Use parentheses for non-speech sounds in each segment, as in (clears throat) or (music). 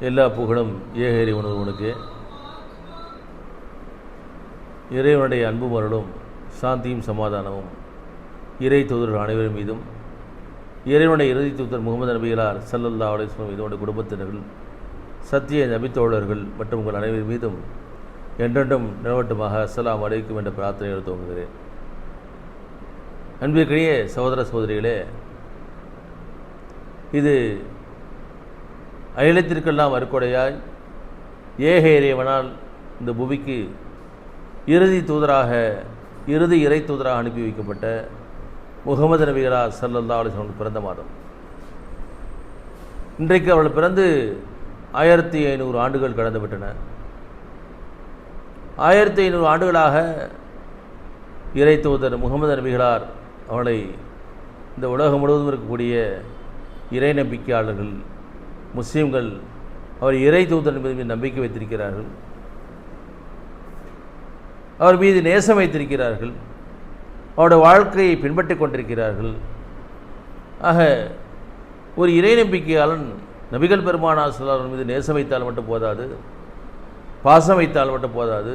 எல்லா புகழும் ஏக இறைவன் ஒருவனுக்கு இறைவனுடைய அன்பு மருளும் சாந்தியும் சமாதானமும் இறை தூதர்கள் அனைவரும் மீதும். இறைவனுடைய இறுதி தூதர் முகமது நபிகளார் சல்லல்லா அலிஸ்லாம் இதனுடைய குடும்பத்தினர்கள் சத்திய நபித்தோழர்கள் மற்றும் உங்கள் அனைவர் மீதும் என்றென்றும் நிலவட்டுமாக அஸ்லாம் அலைக்கும் என்ற பிரார்த்தனைகள் துவங்குகிறேன். அன்பிற்கிடையே சகோதர சகோதரிகளே இது அகிலத்திற்கெல்லாம் அருக்கொடையாய் ஏக இறைவனால் இந்த புவிக்கு இறுதி தூதராக இறுதி இறை தூதராக அனுப்பி வைக்கப்பட்ட முகமது நபிகளா சல்லல்லா அலிஸ்லாம் பிறந்த மாதம். இன்றைக்கு அவள் பிறந்து ஆயிரத்தி ஐநூறு ஆண்டுகள் கடந்து விட்டன. ஆயிரத்தி ஐநூறு ஆண்டுகளாக இறை தூதர் முகமது நபிகளார் அவளை இந்த உலகம் முழுவதும் இருக்கக்கூடிய இறை நம்பிக்கையாளர்கள் முஸ்லீம்கள் அவர் இறை தூதன் மீது நம்பிக்கை வைத்திருக்கிறார்கள். அவர் மீது நேசம் வைத்திருக்கிறார்கள். அவருடைய வாழ்க்கையை பின்பற்றி கொண்டிருக்கிறார்கள். ஆக ஒரு இறை நம்பிக்கையாளன் நபிகள் பெருமானா மீது நேசம் வைத்தால் மட்டும் போதாது பாசம் வைத்தால் மட்டும் போதாது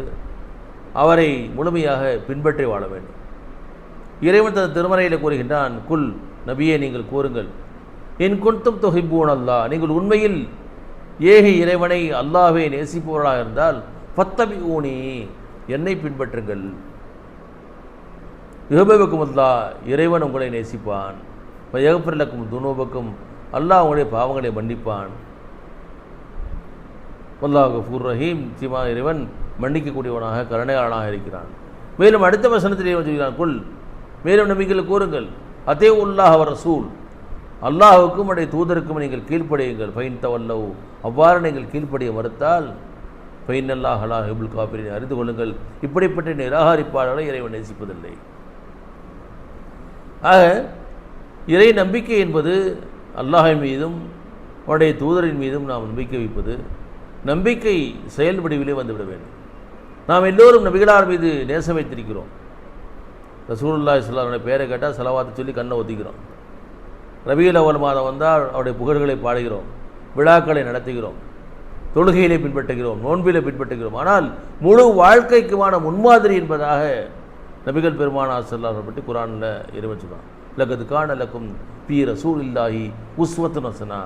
அவரை முழுமையாக பின்பற்றி வாழ வேண்டும். இறைவன் தன் திருமறையில் கூறுகின்றான் குல் நபியை நீங்கள் கூறுங்கள். என் குன்தும் தொகைப்பூன் அல்லா. நீங்கள் உண்மையில் ஏக இறைவனை அல்லாவே நேசிப்பவர்களாக இருந்தால் பத்தபி ஊனி என்னை பின்பற்றுங்கள். யுகபேபக்கும் அல்லா இறைவன் உங்களை நேசிப்பான். ஏகப்பிரலக்கும் துணோபக்கும் அல்லாஹ் உங்களுடைய பாவங்களை மன்னிப்பான். அல்லாஹ் கஃபூர் ரஹீம். சிமா இறைவன் மன்னிக்கக்கூடியவனாக கருணையாளனாக இருக்கிறான். மேலும் அடுத்த வசனத்திலே இறைவன் சொல்கிறான் குல். மேலும் நம்பிக்கையில் கூறுங்கள் அதே உல்லாஹ் அவர் ரசூல். அல்லாஹுக்கும் உடைய தூதருக்கும் நீங்கள் கீழ்ப்படியுங்கள். ஃபைன் தவல்லவு. அவ்வாறு நீங்கள் கீழ்ப்படிய மறுத்தால் ஃபைன் அல்லாஹ் அல்லாஹ் ஹிபுல் காபிரினை அறிந்து கொள்ளுங்கள். இப்படிப்பட்ட நிராகரிப்பாளர்களை இறைவன் நேசிப்பதில்லை. ஆக இறை நம்பிக்கை என்பது அல்லாஹின் மீதும் அவனுடைய தூதரின் மீதும் நாம் நம்பிக்கை வைப்பது நம்பிக்கை செயல் வடிவிலே வந்துவிட வேண்டும். நாம் எல்லோரும் நபிகளார் மீது நேசம் வைத்திருக்கிறோம். ரசூல்லா இஸ்லாமுடைய பேரை கேட்டால் செலவாத்து சொல்லி கண்ணை ஒத்திக்கிறோம். ரபியுல் அவல் மாதம் வந்தால் அவருடைய புகழ்களை பாடுகிறோம் விழாக்களை நடத்துகிறோம் தொழுகையிலே பின்பற்றுகிறோம் நோன்பிலே பின்பற்றுகிறோம். ஆனால் முழு வாழ்க்கைக்குமான முன்மாதிரி என்பதாக நபிகள் பெருமானா செல்லாரை பற்றி குரானில் இறைவன் சொல்கிறான் லக்கது காணலக்கும் பி ரசூல் இல்லாஹி உஸ்வத்து நசனா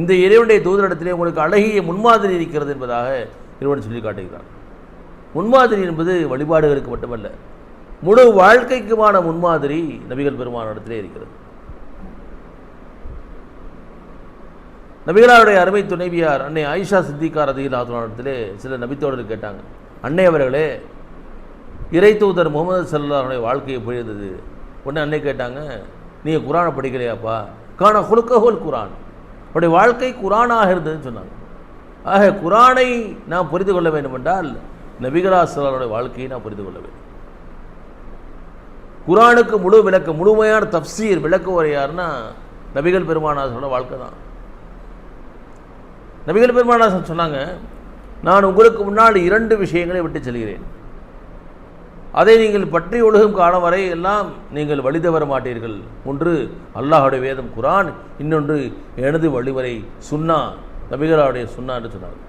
இந்த இறைவனுடைய தூதரிடத்திலே உங்களுக்கு அழகிய முன்மாதிரி இருக்கிறது என்பதாக இறைவன் சொல்லி காட்டுகிறான் முன்மாதிரி என்பது வழிபாடுகளுக்கு மட்டுமல்ல முழு வாழ்க்கைக்குமான முன்மாதிரி நபிகள் பெருமானிடத்திலே இருக்கிறது. நபிகளாருடைய அருமை துணைவியார் அன்னை ஆயிஷா சித்திகார் அதிகத்திலே சில நபித்தோடர்கள் கேட்டாங்க. அன்னை அவர்களே இறை தூதர் முகமது சல்லாருடைய வாழ்க்கை எப்படி இருந்தது உடனே அன்னை கேட்டாங்க நீங்கள் குரானை படிக்கலையாப்பா? காண குலுக்கஹோல் குரான். அவருடைய வாழ்க்கை குரானாக இருந்ததுன்னு சொன்னாங்க. ஆக குரானை நாம் புரிந்து கொள்ள வேண்டும் என்றால் நபிகரா சல்லாருடைய வாழ்க்கையை நான் புரிந்து கொள்ள வேண்டும். குரானுக்கு முழு விளக்க முழுமையான தப்சீர் விளக்க உரையாருன்னா நபிகள் பெருமானாசனோட வாழ்க்கை தான். நபிகள் பெருமானாசன் சொன்னாங்க நான் உங்களுக்கு முன்னால் இரண்டு விஷயங்களை விட்டு செல்கிறேன். அதை நீங்கள் பற்றி ஒழுகும் காலம் வரை எல்லாம் நீங்கள் வழித வர மாட்டீர்கள். ஒன்று அல்லாஹுடைய வேதம் குரான். இன்னொன்று எனது வழிவரை சுன்னா நபிகளாவுடைய சுன்னா என்று சொன்னாங்க.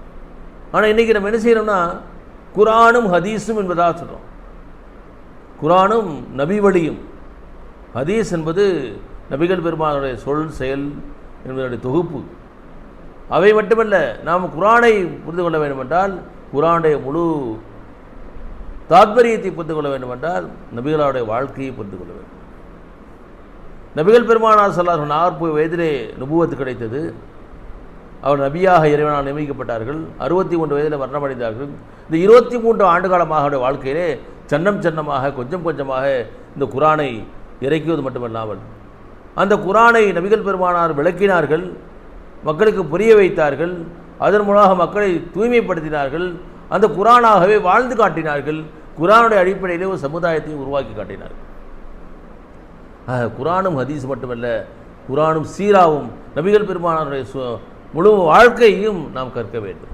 ஆனால் இன்றைக்கி நம்ம என்ன செய்யறோம்னா குரானும் ஹதீஸும் என்பதாக சொல்கிறோம் குரானும் நபி வழியும். ஹதீஸ் என்பது நபிகள் பெருமானுடைய சொல் செயல் என்பதனுடைய தொகுப்பு. அவை மட்டுமல்ல நாம் குரானை புரிந்து கொள்ள வேண்டுமென்றால் குரானுடைய முழு தாத்பரியத்தை புரிந்து கொள்ள வேண்டுமென்றால் நபிகளாவுடைய வாழ்க்கையை புரிந்து கொள்ள வேண்டும். நபிகள் பெருமானார் சொல்லார் நாற்பது வயதிலே நுபுவத்து கிடைத்தது. அவர் நபியாக இறைவனால் நியமிக்கப்பட்டார்கள். அறுபத்தி மூன்று வயதில் மரணமடைந்தார்கள். இந்த இருபத்தி மூன்று ஆண்டு காலமாக அவருடைய வாழ்க்கையிலே சன்னம் சன்னமாக கொஞ்சம் கொஞ்சமாக இந்த குரானை இறக்கியது மட்டுமல்லாமல் அந்த குரானை நபிகள் பெருமானார் விளக்கினார்கள். மக்களுக்கு புரிய வைத்தார்கள். அதன் மூலமாக மக்களை தூய்மைப்படுத்தினார்கள். அந்த குரானாகவே வாழ்ந்து காட்டினார்கள். குரானுடைய அடிப்படையிலே ஒரு சமுதாயத்தை உருவாக்கி காட்டினார்கள். குரானும் ஹதீஸ் மட்டுமல்ல குரானும் சீராவும் நபிகள் பெருமானாருடைய முழு வாழ்க்கையும் நாம் கற்க வேண்டும்.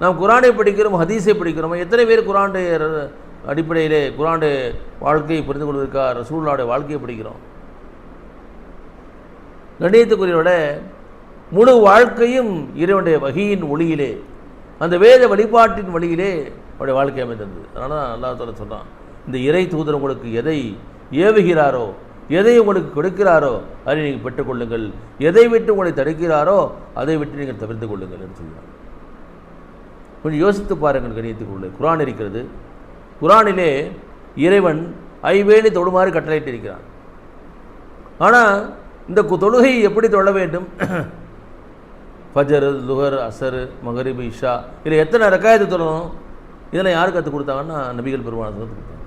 நாம் குரானை படிக்கிறோம் ஹதீஸை படிக்கிறோம். எத்தனை பேர் குரானுடைய அடிப்படையிலே குரானுடைய வாழ்க்கையை புரிந்து கொள்வதற்காக ரசூல்லாவுடைய வாழ்க்கையை படிக்கிறோம்? கண்ணியத்துக்குரியவோட முழு வாழ்க்கையும் இறைவனுடைய வகையின் ஒளியிலே அந்த வேத வழிபாட்டின் வழியிலே அவருடைய வாழ்க்கை அமைந்திருந்தது அதனால தான் அல்லா தால சொன்னான் இந்த இறை தூதர் உங்களுக்கு எதை ஏவுகிறாரோ எதை உங்களுக்கு கொடுக்கிறாரோ அதை நீங்கள் பெற்றுக்கொள்ளுங்கள் எதை விட்டு உங்களை தடுக்கிறாரோ அதை விட்டு நீங்கள் தவிர்த்து கொள்ளுங்கள் என்று சொல்கிறார் கொஞ்சம் யோசித்து பாருங்கள் கணியத்துக்குள்ளே குரான் இருக்கிறது. குரானிலே இறைவன் ஐவேலி தொழுமாறு கட்டளையிட்டிருக்கிறான். ஆனால் இந்த தொழுகையை தொழுகை எப்படி தொழ வேண்டும்? ஃபஜர் துஹர் அசர் மகரிபு இஷா இதில் எத்தனை ரக்காயத்தை தொழணும்? இதெல்லாம் யார் கற்றுக் கொடுத்தாங்கன்னா நபிகள் பெருமாள் கற்றுக் கொடுத்தாங்க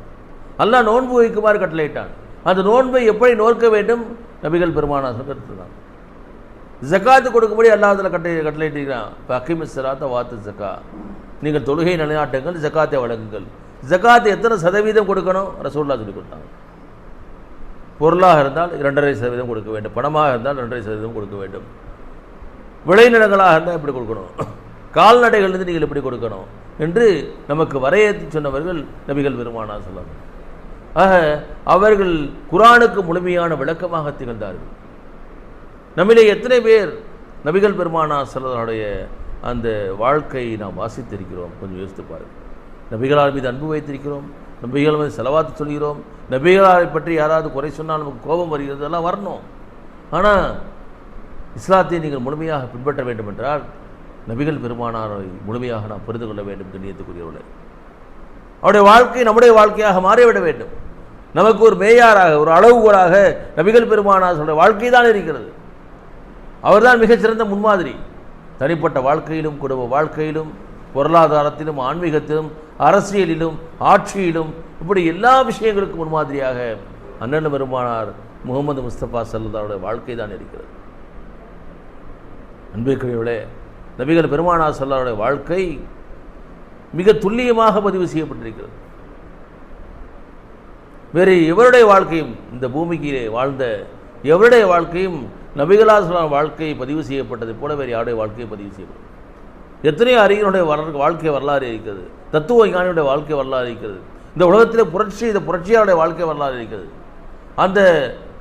அல்லா நோன்பு வைக்குமாறு கட்டளையிட்டான். அந்த நோன்பை எப்படி நோக்க வேண்டும்? நபிகள் பெருமானாசன் கற்றுக்கிறாங்க ஜக்காத்து கொடுக்கும்படி அல்லாஹ்ல கட்டளை கட்டளையிட்டிருக்கிறான். இப்போ அக்கிமி வாத்து ஜக்கா. நீங்கள் தொழுகை நிலைநாட்டுங்கள் ஜக்காத்தை வழங்குங்கள். ஜக்காத்து எத்தனை சதவீதம் கொடுக்கணும்? ரசூல்லா சொல்லி கொடுத்தாங்க பொருளாக இருந்தால் இரண்டரை சதவீதம் கொடுக்க வேண்டும். பணமாக இருந்தால் இரண்டரை சதவீதம் கொடுக்க வேண்டும். விளைநிலங்களாக இருந்தால் எப்படி கொடுக்கணும்? கால்நடைகள்லேருந்து நீங்கள் எப்படி கொடுக்கணும்? என்று நமக்கு வரையறுத்து சொன்னவர்கள் நபிகள் பெருமானா சொல்லாங்க ஆக அவர்கள் குரானுக்கு முழுமையான விளக்கமாக திகழ்ந்தார்கள். நம்மிலே எத்தனை பேர் நபிகள் பெருமானா செல்லதனுடைய அந்த வாழ்க்கையை நாம் வாசித்திருக்கிறோம்? கொஞ்சம் யோசித்து பாருங்கள். நபிகளார் மீது அன்பு வைத்திருக்கிறோம். நபிகள் மீது செலவாத்து சொல்கிறோம். நபிகளாரை பற்றி யாராவது குறை சொன்னால் நமக்கு கோபம் வருகிறது எல்லாம் வரணும். ஆனால் இஸ்லாத்தை நீங்கள் முழுமையாக பின்பற்ற வேண்டும் என்றால் நபிகள் பெருமானாரை முழுமையாக நாம் புரிந்து கொள்ள வேண்டும் கண்ணியத்துக்குரியவர்களே. அவருடைய வாழ்க்கை நம்முடைய வாழ்க்கையாக மாறிவிட வேண்டும். நமக்கு ஒரு மேயாராக ஒரு அளவுகோலாக நபிகள் பெருமானார் வாழ்க்கை தான் இருக்கிறது. அவர்தான் மிகச்சிறந்த முன்மாதிரி. தனிப்பட்ட வாழ்க்கையிலும் குடும்ப வாழ்க்கையிலும் பொருளாதாரத்திலும் ஆன்மீகத்திலும் அரசியலிலும் ஆட்சியிலும் இப்படி எல்லா விஷயங்களுக்கும் முன்மாதிரியாக அண்ணன் பெருமானார் முகமது முஸ்தபா சல்லதாருடைய வாழ்க்கை தான் இருக்கிறது. அன்பிற்குரியவளே நபிகள் பெருமானார் சல்லாருடைய வாழ்க்கை மிக துல்லியமாக பதிவு செய்யப்பட்டிருக்கிறது. வேறு எவருடைய வாழ்க்கையும் இந்த பூமிக்கு வாழ்ந்த எவருடைய வாழ்க்கையும் நபிகளார் சொல்லார் வாழ்க்கை பதிவு செய்யப்பட்டது போல வேறு யாருடைய வாழ்க்கையை பதிவு செய்யப்படும் எத்தனையோ அறிஞருடைய வர வாழ்க்கை வரலாறு இருக்கிறது. தத்துவ ஞானியுடைய வாழ்க்கை வரலாறு இருக்கிறது. இந்த உலகத்தில் புரட்சி இந்த புரட்சியாருடைய வாழ்க்கை வரலாறு இருக்கிறது. அந்த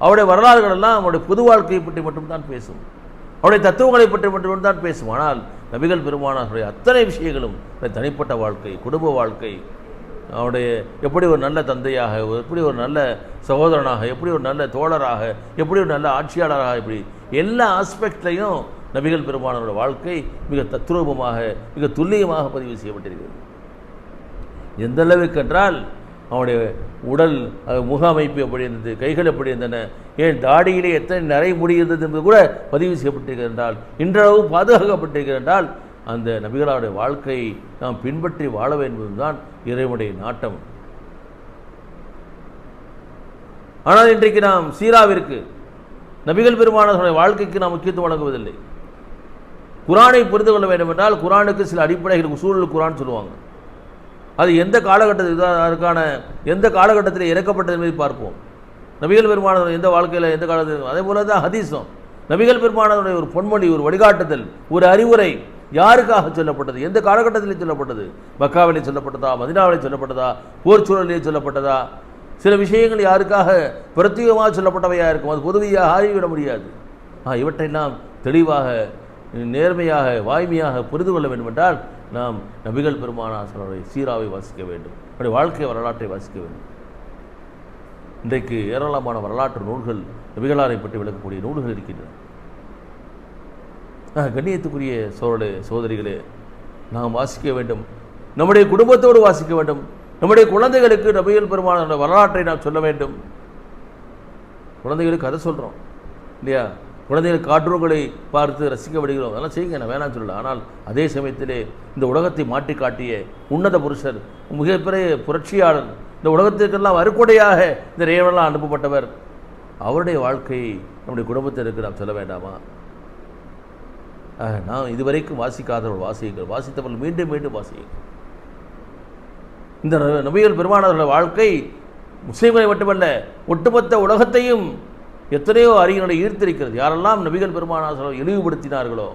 அவருடைய வரலாறுகள் எல்லாம் அவருடைய பொது வாழ்க்கையை பற்றி மட்டும்தான் பேசும். அவருடைய தத்துவங்களை பற்றி மட்டும்தான் பேசும். ஆனால் நபிகள் பெருமானாருடைய அத்தனை விஷயங்களும் தனிப்பட்ட வாழ்க்கை குடும்ப வாழ்க்கை அவருடைய எப்படி ஒரு நல்ல தந்தையாக எப்படி ஒரு நல்ல சகோதரனாக எப்படி ஒரு நல்ல தோழராக எப்படி ஒரு நல்ல ஆட்சியாளராக இப்படி எல்லா ஆஸ்பெக்ட்லையும் நபிகள் பெருமானோட வாழ்க்கை மிக தத்ரூபமாக மிக துல்லியமாக பதிவு செய்யப்பட்டிருக்கிறது. எந்த அளவுக்கு என்றால் அவனுடைய உடல் முக அமைப்பு எப்படி இருந்தது கைகள் எப்படி இருந்தன ஏன் தாடியிலே எத்தனை நிறை முடி இருந்தது என்பது கூட பதிவு செய்யப்பட்டிருக்கிறது என்றால் இன்றளவு பாதுகாக்கப்பட்டிருக்கிறது என்றால் அந்த நபிகளாருடைய வாழ்க்கையை நாம் பின்பற்றி வாழ வேண்டும் தான் இறைவனுடைய நாட்டம். ஆனால் இன்றைக்கு நாம் சீராவிற்கு நபிகள் பெருமானவர்களுடைய வாழ்க்கைக்கு நாம் முக்கியத்துவம் வழங்குவதில்லை. குரானை புரிந்து கொள்ள வேண்டும் என்றால் குரானுக்கு சில அடிப்படைகள் சூழல் குரான் சொல்லுவாங்க. அது எந்த காலகட்டத்தில் அதற்கான எந்த காலகட்டத்தில் இறக்கப்பட்டது என்பதை பார்ப்போம். நபிகள் பெருமானவர் எந்த வாழ்க்கையில் எந்த காலத்தில் அதே போல தான் ஹதீஸும். நபிகள் பெருமானவருடைய ஒரு பொன்மொழி ஒரு வழிகாட்டுதல் ஒரு அறிவுரை யாருக்காக சொல்லப்பட்டது? எந்த காலகட்டத்தில் சொல்லப்பட்டது? மக்காவிலே சொல்லப்பட்டதா? மதினாவிலே சொல்லப்பட்டதா? போர் சூழலிலே சொல்லப்பட்டதா? சில விஷயங்கள் யாருக்காக பிரத்யேகமாக சொல்லப்பட்டவையாக இருக்கும்? அது பொதுவையாக ஆய்விட முடியாது. இவற்றையெல்லாம் தெளிவாக நேர்மையாக வாய்மையாக புரிந்து கொள்ள வேண்டுமென்றால் நாம் நபிகள் பெருமானாசனுடைய சீராவை வாசிக்க வேண்டும். அவருடைய வாழ்க்கை வரலாற்றை வாசிக்க வேண்டும். இன்றைக்கு ஏராளமான வரலாற்று நூல்கள் நபிகளாரை பற்றி விளக்கக்கூடிய நூல்கள் இருக்கின்றன. கண்ணியத்துக்குரிய சோழர்களே சோதரிகளே நாம் வாசிக்க வேண்டும். நம்முடைய குடும்பத்தோடு வாசிக்க வேண்டும். நம்முடைய குழந்தைகளுக்கு நபிகள் பெருமான வரலாற்றை நாம் சொல்ல வேண்டும். குழந்தைகளுக்கு அதை சொல்கிறோம் இல்லையா? குழந்தைகள் காற்றூர்களை பார்த்து ரசிக்க விடுகிறோம். அதெல்லாம் செய்யுங்க நான் வேணாம்னு சொல்லல. ஆனால் அதே சமயத்திலே இந்த உலகத்தை மாற்றி காட்டிய உன்னத புருஷர் மிகப்பெரிய புரட்சியாளர் இந்த உலகத்திற்கெல்லாம் அறுக்குடையாக இந்த ரேவனெல்லாம் அனுப்பப்பட்டவர் அவருடைய வாழ்க்கையை நம்முடைய குடும்பத்திற்கு நாம் சொல்ல வேண்டாமா? நான் இதுவரைக்கும் வாசிக்காதவர்கள் வாசியுங்கள். வாசித்தவர்கள் மீண்டும் மீண்டும் வாசியுங்கள். இந்த நபிகள் பெருமானவர்கள் வாழ்க்கை முஸ்லீம்களை மட்டுமல்ல ஒட்டுமொத்த உலகத்தையும் எத்தனையோ அறிஞர்களை ஈர்த்திருக்கிறது. யாரெல்லாம் நபிகள் பெருமானார்கள் இழிவுபடுத்தினார்களோ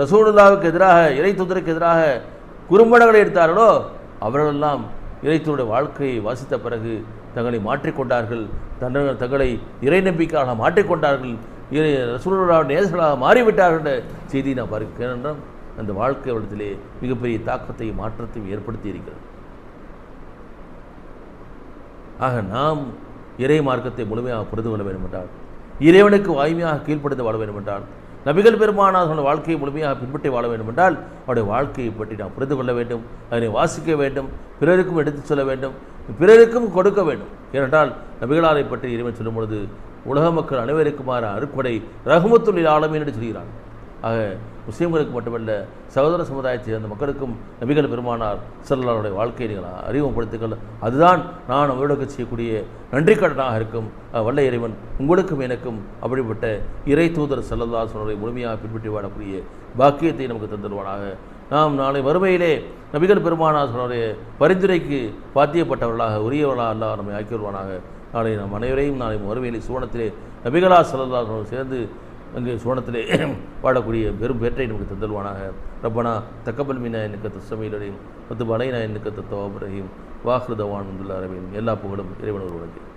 ரசூலுல்லாவுக்கு எதிராக இறை தூதருக்கு எதிராக குறும்படங்களை எடுத்தார்களோ அவர்களெல்லாம் இறைத்தூருடைய வாழ்க்கையை வாசித்த பிறகு தங்களை மாற்றிக்கொண்டார்கள். தங்கள் தங்களை இறை நம்பிக்கையாக மாற்றிக்கொண்டார்கள். இறை ரசூலுல்லாஹ் நேசர்களாக மாறிவிட்டார்கள் என்ற செய்தியை நான் பார்க்கிறேன் என்றால் அந்த வாழ்க்கை வளத்திலே மிகப்பெரிய தாக்கத்தையும் மாற்றத்தையும் ஏற்படுத்தி இருக்கிறது ஆக நாம் இறை மார்க்கத்தை முழுமையாக புரிந்து கொள்ள வேண்டும் என்றால் இறைவனுக்கு வாய்மையாக கீழ்ப்படுத்த வாழ வேண்டும் என்றால் நபிகள் பெருமானார் சொன்ன வாழ்க்கையை முழுமையாக பின்பற்றி வாழ வேண்டும் என்றால் அவருடைய வாழ்க்கையை பற்றி நாம் புரிந்து கொள்ள வேண்டும் அதனை வாசிக்க வேண்டும் பிறருக்கும் எடுத்துச் சொல்ல வேண்டும் பிறருக்கும் கொடுக்க வேண்டும். ஏனென்றால் நபிகளாரை பற்றி இறைவன் சொல்லும் பொழுது உலக மக்கள் அனைவருக்குமாறு அறுக்குடை ரகுமத்துள்ளில் ஆளுமை என்று சொல்கிறான் ஆக முஸ்லீம்களுக்கு மட்டுமல்ல சகோதர சமுதாயத்தை சேர்ந்த மக்களுக்கும் நபிகள் பெருமானார் செல்லாருடைய வாழ்க்கையை நீங்கள் அறிமுகப்படுத்துங்கள் அதுதான் நான் அவர்களுக்கு செய்யக்கூடிய நன்றி கடனாக இருக்கும் வல்ல இறைவன் உங்களுக்கும் எனக்கும் அப்படிப்பட்ட இறை தூதர் செல்லல்லா சொன்னதை முழுமையாக பின்பற்றி வாழக்கூடிய பாக்கியத்தை நமக்கு தந்துடுவானாக நாம் நாளை வறுமையிலே நபிகள் பெருமானார் சொன்னுடைய பரிந்துரைக்கு பாத்தியப்பட்டவர்களாக உரியவர்களாக அல்லாஹ் நம்மை ஆக்கி வருவானாக. நாளை நம் அனைவரையும் நாளை வறுமையிலே சுவனத்திலே நபிகளா செல்லல்லா சேர்ந்து அங்கே சோனத்திலே (clears throat) வாழக்கூடிய பெரும் பேற்றை நமக்கு தந்தல்வானாக ரப்பனா தக்கப்பல் மீனா எனக்கு தசமீலையும் பத்து பலைனா எனக்கு தத்தவாபரையும் வாஹ்ருதவான் அரவின் எல்லா புகழும் இறைவன் ஒருவனுக்கு